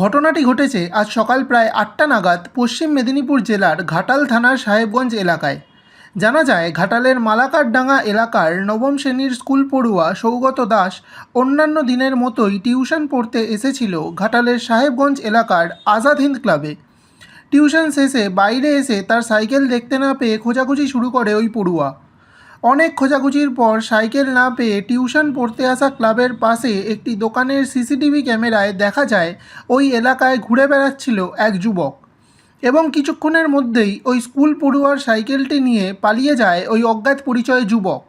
ঘটনাটি ঘটেছে আজ সকাল প্রায় আটটা নাগাদ পশ্চিম মেদিনীপুর জেলার ঘাটাল থানার সাহেবগঞ্জ এলাকায়। জানা যায়, ঘাটালের মালাকারডাঙ্গা এলাকার নবম শ্রেণির স্কুল পড়ুয়া সৌগত দাস অন্যান্য দিনের মতোই টিউশন পড়তে এসেছিল ঘাটালের সাহেবগঞ্জ এলাকার আজাদ হিন্দ ক্লাবে। টিউশন শেষে বাইরে এসে তার সাইকেল দেখতে না পেয়ে খোঁজাখুঁজি শুরু করে ওই পড়ুয়া। অনেক খোঁজাখুঁজির পর সাইকেল না পেয়ে টিউশন পড়তে আসা ক্লাবের পাশে একটি দোকানের সিসিটিভি ক্যামেরায় দেখা যায়, ওই এলাকায় ঘুরে বেড়াচ্ছিল এক যুবক। এবং কিছুক্ষণের মধ্যেই ওই স্কুল পড়ুয়ার সাইকেলটি নিয়ে পালিয়ে যায় ওই অজ্ঞাত পরিচয় যুবক।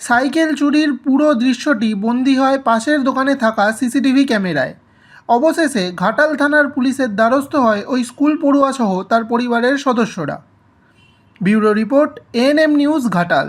সাইকেল চুরির পুরো দৃশ্যটি বন্দী হয় পাশের দোকানে থাকা সিসিটিভি ক্যামেরায়। অবশেষে ঘাটাল থানার পুলিশের দ্বারস্থ হয় ওই স্কুল পড়ুয়াসহ তার পরিবারের সদস্যরা। Bureau report, ANM news, Ghatal.